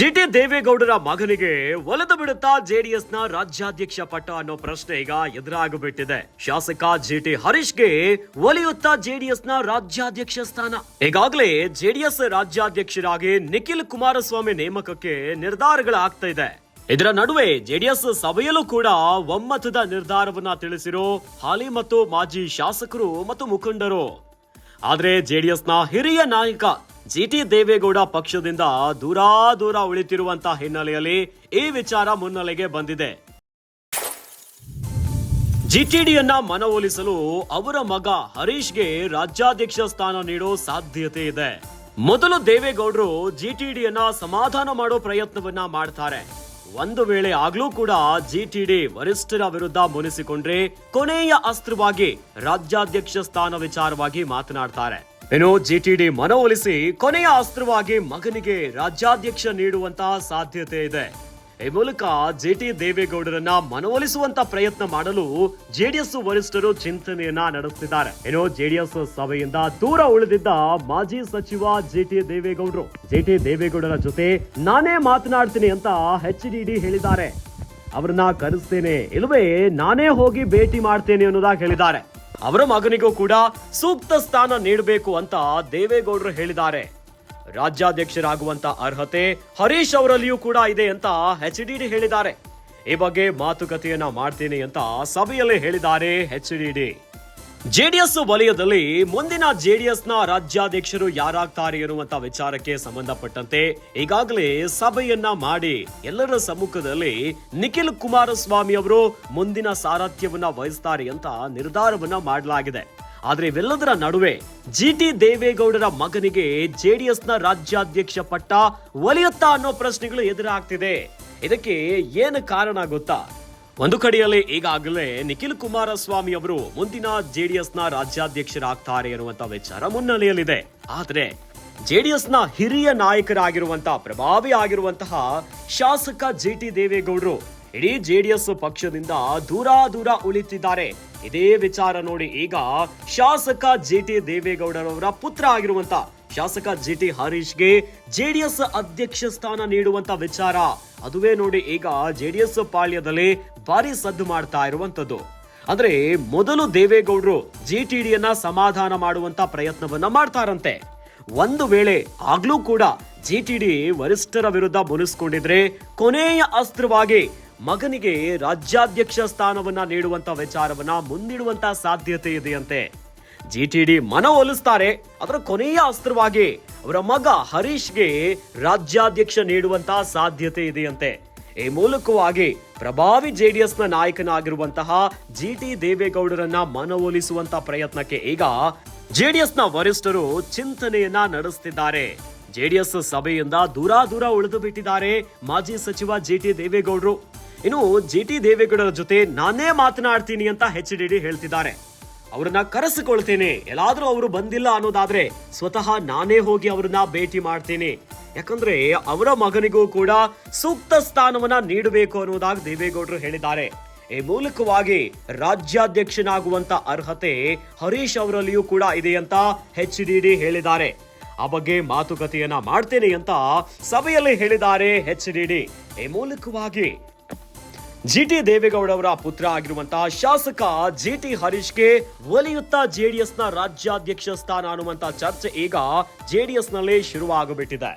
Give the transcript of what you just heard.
ಜಿಟಿ ದೇವೇಗೌಡರ ಮಗನಿಗೆ ಒಲಿದು ಬಿಡುತ್ತಾ ಜೆಡಿಎಸ್ನ ರಾಜ್ಯಾಧ್ಯಕ್ಷ ಪಟ್ಟ ಅನ್ನೋ ಪ್ರಶ್ನೆ ಈಗ ಎದುರಾಗಬಿಟ್ಟಿದೆ. ಶಾಸಕ ಜಿಟಿ ಹರೀಶ್ಗೆ ಒಲಿಯುತ್ತಾ ಜೆಡಿಎಸ್ನ ರಾಜ್ಯಾಧ್ಯಕ್ಷ ಸ್ಥಾನ. ಈಗಾಗಲೇ ಜೆಡಿಎಸ್ ರಾಜ್ಯಾಧ್ಯಕ್ಷರಾಗಿ ನಿಖಿಲ್ ಕುಮಾರಸ್ವಾಮಿ ನೇಮಕಕ್ಕೆ ನಿರ್ಧಾರಗಳಾಗ್ತಾ ಇದೆ. ಇದರ ನಡುವೆ ಜೆಡಿಎಸ್ ಸಭೆಯಲ್ಲೂ ಕೂಡ ಒಮ್ಮತದ ನಿರ್ಧಾರವನ್ನ ತಿಳಿಸಿರೋ ಹಾಲಿ ಮತ್ತು ಮಾಜಿ ಶಾಸಕರು ಮತ್ತು ಮುಖಂಡರು. ಆದರೆ ಜೆಡಿಎಸ್ನ ಹಿರಿಯ ನಾಯಕ ಜಿಟಿ ದೇವೇಗೌಡ ಪಕ್ಷದಿಂದ ದೂರ ದೂರ ಉಳಿತಿರುವಂತಹ ಹಿನ್ನೆಲೆಯಲ್ಲಿ ಈ ವಿಚಾರ ಮುನ್ನೆಲೆಗೆ ಬಂದಿದೆ. ಜಿಟಿಡಿಯನ್ನ ಮನವೊಲಿಸಲು ಅವರ ಮಗ ಹರೀಶ್ಗೆ ರಾಜ್ಯಾಧ್ಯಕ್ಷ ಸ್ಥಾನ ನೀಡೋ ಸಾಧ್ಯತೆ ಇದೆ. ಮೊದಲು ದೇವೇಗೌಡರು ಜಿಟಿಡಿಯನ್ನ ಸಮಾಧಾನ ಮಾಡೋ ಪ್ರಯತ್ನವನ್ನ ಮಾಡ್ತಾರೆ. ಒಂದು ವೇಳೆ ಆಗ್ಲೂ ಕೂಡ ಜಿಟಿಡಿ ವರಿಷ್ಠರ ವಿರುದ್ಧ ಮುನಿಸಿಕೊಂಡ್ರೆ ಕೊನೆಯ ಅಸ್ತ್ರವಾಗಿ ರಾಜ್ಯಾಧ್ಯಕ್ಷ ಸ್ಥಾನ ವಿಚಾರವಾಗಿ ಮಾತನಾಡ್ತಾರೆ. ಇನ್ನು ಜಿಟಿಡಿ ಮನವೊಲಿಸಿ ಕೊನೆಯ ಅಸ್ತ್ರವಾಗಿ ಮಗನಿಗೆ ರಾಜ್ಯಾಧ್ಯಕ್ಷ ನೀಡುವಂತಹ ಸಾಧ್ಯತೆ ಇದೆ. ಈ ಮೂಲಕ ಜೆಟಿ ದೇವೇಗೌಡರನ್ನ ಮನವೊಲಿಸುವಂತ ಪ್ರಯತ್ನ ಮಾಡಲು ಜೆಡಿಎಸ್ ವರಿಷ್ಠರು ಚಿಂತನೆಯನ್ನ ನಡೆಸುತ್ತಿದ್ದಾರೆ ಇನ್ನು ಜೆಡಿಎಸ್ ಸಭೆಯಿಂದ ದೂರ ಉಳಿದಿದ್ದ ಮಾಜಿ ಸಚಿವ ಜಿಟಿ ದೇವೇಗೌಡರು. ಜಿಟಿ ದೇವೇಗೌಡರ ಜೊತೆ ನಾನೇ ಮಾತನಾಡ್ತೀನಿ ಅಂತ ಎಚ್ ಡಿ ಹೇಳಿದ್ದಾರೆ. ಅವರನ್ನ ಕರೆಸ್ತೇನೆ. ಇಲ್ಲವೇ ನಾನೇ ಹೋಗಿ ಭೇಟಿ ಮಾಡ್ತೇನೆ ಅನ್ನೋದಾಗಿ ಹೇಳಿದ್ದಾರೆ. ಅವರ ಮಗನಿಗೂ ಕೂಡ ಸೂಕ್ತ ಸ್ಥಾನ ನೀಡಬೇಕು ಅಂತ ದೇವೇಗೌಡರು ಹೇಳಿದ್ದಾರೆ. ರಾಜ್ಯಾಧ್ಯಕ್ಷರಾಗುವಂತ ಅರ್ಹತೆ ಹರೀಶ್ ಅವರಲ್ಲಿಯೂ ಕೂಡ ಇದೆ ಅಂತ ಎಚ್ ಡಿ ಹೇಳಿದ್ದಾರೆ. ಈ ಬಗ್ಗೆ ಮಾತುಕತೆಯನ್ನ ಮಾಡ್ತೀನಿ ಅಂತ ಸಭೆಯಲ್ಲಿ ಹೇಳಿದ್ದಾರೆ ಎಚ್ ಡಿ. ಜೆಡಿಎಸ್ ವಲಯದಲ್ಲಿ ಮುಂದಿನ ಜೆಡಿಎಸ್ನ ರಾಜ್ಯಾಧ್ಯಕ್ಷರು ಯಾರಾಗ್ತಾರೆ ಎನ್ನುವಂತ ವಿಚಾರಕ್ಕೆ ಸಂಬಂಧಪಟ್ಟಂತೆ ಈಗಾಗಲೇ ಸಭೆಯನ್ನ ಮಾಡಿ ಎಲ್ಲರ ಸಮ್ಮುಖದಲ್ಲಿ ನಿಖಿಲ್ ಕುಮಾರಸ್ವಾಮಿ ಅವರು ಮುಂದಿನ ಸಾರಥ್ಯವನ್ನ ವಹಿಸ್ತಾರೆ ಅಂತ ನಿರ್ಧಾರವನ್ನ ಮಾಡಲಾಗಿದೆ. ಆದ್ರೆ ಇವೆಲ್ಲದರ ನಡುವೆ ಜಿ ಟಿ ದೇವೇಗೌಡರ ಮಗನಿಗೆ ಜೆಡಿಎಸ್ನ ರಾಜ್ಯಾಧ್ಯಕ್ಷ ಪಟ್ಟ ಒಲಿಯುತ್ತಾ ಅನ್ನೋ ಪ್ರಶ್ನೆಗಳು ಎದುರಾಗ್ತಿದೆ. ಇದಕ್ಕೆ ಏನು ಕಾರಣ ಗೊತ್ತಾ? ಒಂದು ಕಡೆಯಲ್ಲಿ ಈಗಾಗಲೇ ನಿಖಿಲ್ ಕುಮಾರಸ್ವಾಮಿ ಅವರು ಮುಂದಿನ ಜೆಡಿಎಸ್ನ ರಾಜ್ಯಾಧ್ಯಕ್ಷರಾಗ್ತಾರೆ ಎನ್ನುವಂತ ವಿಚಾರ ಮುನ್ನೆಲೆಯಲ್ಲಿದೆ. ಆದ್ರೆ ಜೆಡಿಎಸ್ನ ಹಿರಿಯ ನಾಯಕರಾಗಿರುವಂತಹ ಪ್ರಭಾವಿ ಆಗಿರುವಂತಹ ಶಾಸಕ ಜಿ ಟಿ ದೇವೇಗೌಡರು ಇಡೀ ಜೆಡಿಎಸ್ ಪಕ್ಷದಿಂದ ದೂರ ದೂರ ಉಳಿತಿದ್ದಾರೆ. ಇದೇ ವಿಚಾರ ನೋಡಿ ಈಗ ಶಾಸಕ ಜಿ ಟಿ ದೇವೇಗೌಡರವರ ಪುತ್ರ ಆಗಿರುವಂತಹ ಶಾಸಕ ಜಿ ಟಿ ಹರೀಶ್ಗೆ ಜೆಡಿಎಸ್ ಅಧ್ಯಕ್ಷ ಸ್ಥಾನ ನೀಡುವಂತ ವಿಚಾರ. ಅದುವೇ ನೋಡಿ ಈಗ ಜೆಡಿಎಸ್ ಪಾಳ್ಯದಲ್ಲಿ ಭಾರಿ ಸದ್ದು ಮಾಡ್ತಾ ಇರುವಂತದ್ದು ಅಂದ್ರೆ ಮೊದಲು ದೇವೇಗೌಡರು ಜಿ ಟಿ ಡಿಯನ್ನ ಸಮಾಧಾನ ಮಾಡುವಂತ ಪ್ರಯತ್ನವನ್ನ ಮಾಡ್ತಾರಂತೆ. ಒಂದು ವೇಳೆ ಆಗ್ಲೂ ಕೂಡ ಜಿ ಟಿ ಡಿ ವರಿಷ್ಠರ ವಿರುದ್ಧ ಮುನಿಸ್ಕೊಂಡಿದ್ರೆ ಕೊನೆಯ ಅಸ್ತ್ರವಾಗಿ ಮಗನಿಗೆ ರಾಜ್ಯಾಧ್ಯಕ್ಷ ಸ್ಥಾನವನ್ನ ನೀಡುವಂತ ವಿಚಾರವನ್ನ ಮುಂದಿಡುವಂತ ಸಾಧ್ಯತೆ ಇದೆಯಂತೆ. ಜಿಟಿಡಿ ಮನವೊಲಿಸ್ತಾರೆ. ಅದರ ಕೊನೆಯ ಅಸ್ತ್ರವಾಗಿ ಅವರ ಮಗ ಹರೀಶ್ಗೆ ರಾಜ್ಯಾಧ್ಯಕ್ಷ ನೀಡುವಂತಹ ಸಾಧ್ಯತೆ ಇದೆಯಂತೆ. ಈ ಮೂಲಕವಾಗಿ ಪ್ರಭಾವಿ ಜೆಡಿಎಸ್ನ ನಾಯಕನಾಗಿರುವಂತಹ ಜಿ ಟಿ ದೇವೇಗೌಡರನ್ನ ಮನವೊಲಿಸುವಂತ ಪ್ರಯತ್ನಕ್ಕೆ ಈಗ ಜೆಡಿಎಸ್ನ ವರಿಷ್ಠರು ಚಿಂತನೆಯನ್ನ ನಡೆಸುತ್ತಿದ್ದಾರೆ ಜೆಡಿಎಸ್ ಸಭೆಯಿಂದ ದೂರ ದೂರ ಉಳಿದು ಬಿಟ್ಟಿದ್ದಾರೆ ಮಾಜಿ ಸಚಿವ ಜಿ ಟಿ ದೇವೇಗೌಡರು. ಇನ್ನು ಜಿ ಟಿ ದೇವೇಗೌಡರ ಜೊತೆ ನಾನೇ ಮಾತನಾಡ್ತೀನಿ ಅಂತ ಎಚ್ ಡಿ ಹೇಳ್ತಿದ್ದಾರೆ. ಅವ್ರನ್ನ ಕರೆಸಿಕೊಳ್ತೇನೆ. ಎಲ್ಲಾದ್ರೂ ಅವರು ಬಂದಿಲ್ಲ ಅನ್ನೋದಾದ್ರೆ ಸ್ವತಃ ನಾನೇ ಹೋಗಿ ಅವ್ರನ್ನ ಭೇಟಿ ಮಾಡ್ತೀನಿ. ಯಾಕಂದ್ರೆ ಅವರ ಮಗನಿಗೂ ಕೂಡ ಸೂಕ್ತ ಸ್ಥಾನವನ್ನ ನೀಡಬೇಕು ಅನ್ನೋದಾಗಿ ದೇವೇಗೌಡರು ಹೇಳಿದ್ದಾರೆ. ಈ ಮೂಲಕವಾಗಿ ರಾಜ್ಯಾಧ್ಯಕ್ಷನಾಗುವಂತ ಅರ್ಹತೆ ಹರೀಶ್ ಅವರಲ್ಲಿಯೂ ಕೂಡ ಇದೆ ಅಂತ ಹೆಚ್ ಡಿ ಹೇಳಿದ್ದಾರೆ. ಆ ಬಗ್ಗೆ ಮಾತುಕತೆಯನ್ನ ಮಾಡ್ತೇನೆ ಅಂತ ಸಭೆಯಲ್ಲಿ ಹೇಳಿದ್ದಾರೆ ಎಚ್ ಡಿ ಈ ಮೂಲಕವಾಗಿ ಜಿಟಿ ದೇವೇಗೌಡ ಅವರ ಪುತ್ರ ಆಗಿರುವಂತಹ ಶಾಸಕ ಜಿಟಿ ಹರೀಶ್ಗೆ ಒಲಿಯುತ್ತಾ ಜೆಡಿಎಸ್ನ ರಾಜ್ಯಾಧ್ಯಕ್ಷ ಸ್ಥಾನ ಅನ್ನುವಂತ ಚರ್ಚೆ ಈಗ ಜೆಡಿಎಸ್ನಲ್ಲಿ ಶುರುವಾಗಬಿಟ್ಟಿದೆ.